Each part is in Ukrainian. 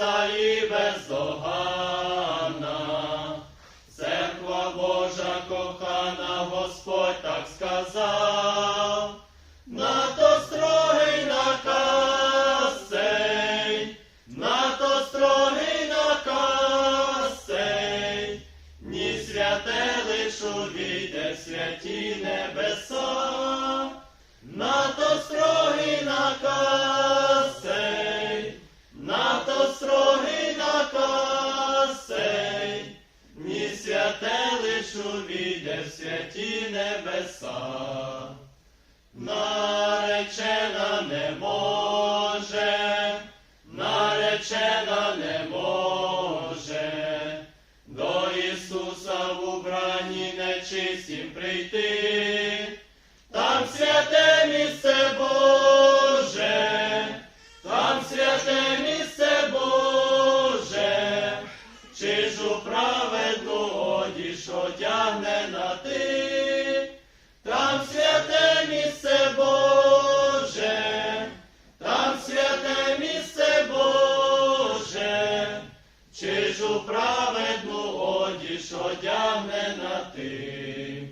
чиста і бездоганна. Церква Божа кохана, Господь так сказав. Нато строгий наказ цей, нато строгий наказ цей, ні святе лиш увійде святі небеса, наречена не може, до Ісуса в убранні нечистім прийти, чи ж у праведну одіж одягне на ти.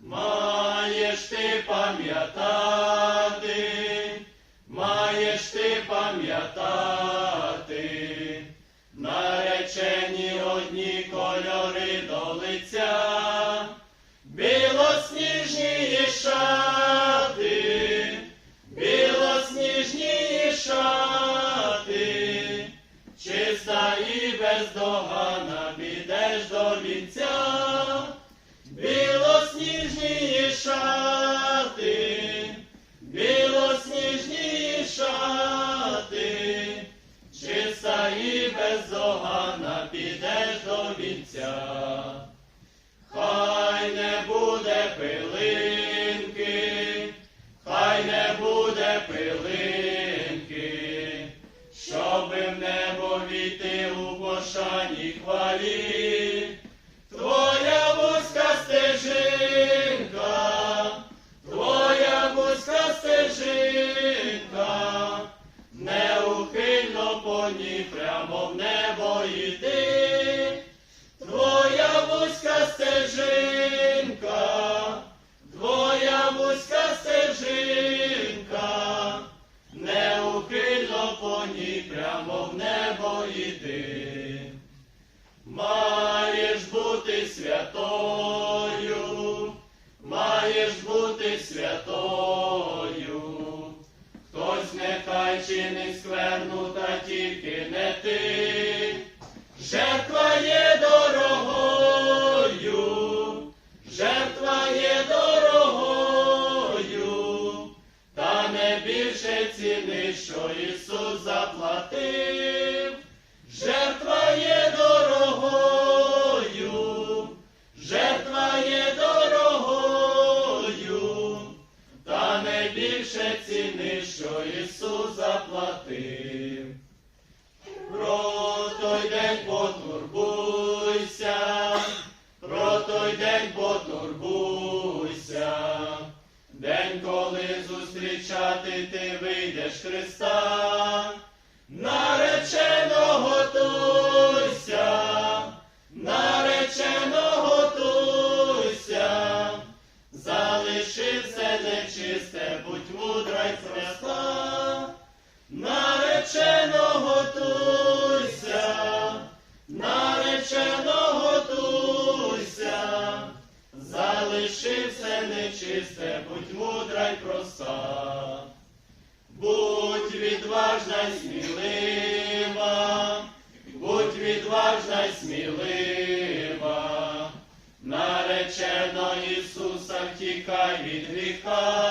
Маєш ти пам'ятати, маєш ти пам'ятати, до. Хай не буде пилинки, хай не буде пилинки, щоби в небо війти у пошані хвалі. Твоя вузька стежинка, твоя вузька стежинка, неухильно по ній прямо в небо йти. Твоя вузька стежинка, Ісус заплатив. Про той день потурбуйся, про той день потурбуйся, день, коли зустрічати ти вийдеш Христа, наречено залиши все нечисте, будь мудра й проста. Будь відважна й смілива, будь відважна й смілива, наречено Ісуса втікай від гріха.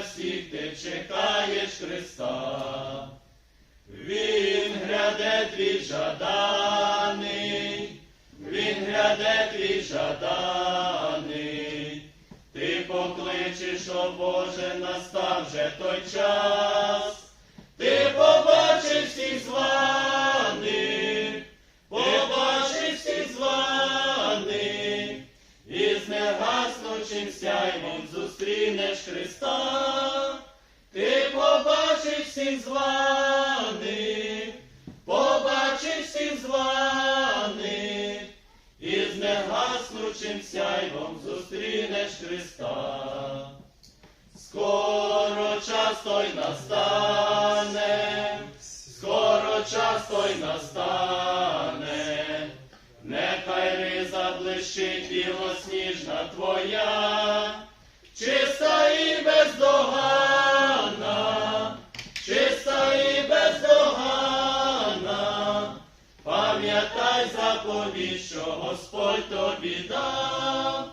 всіх ти чекаєш Христа, Він гряде твій жаданий, Він гряде твій жаданий, ти покличеш, о Боже, настав же той час. Негаснучим сяйвом зустрінеш Христа, ти побачиш всіх званих, побачиш всіх званих, і з негаснучим сяйвом зустрінеш Христа. Скоро час той настане, скоро час той настане, блищить білосніжна твоя, чиста і бездоганна, чиста і бездоганна, пам'ятай заповідь, що Господь тобі дав,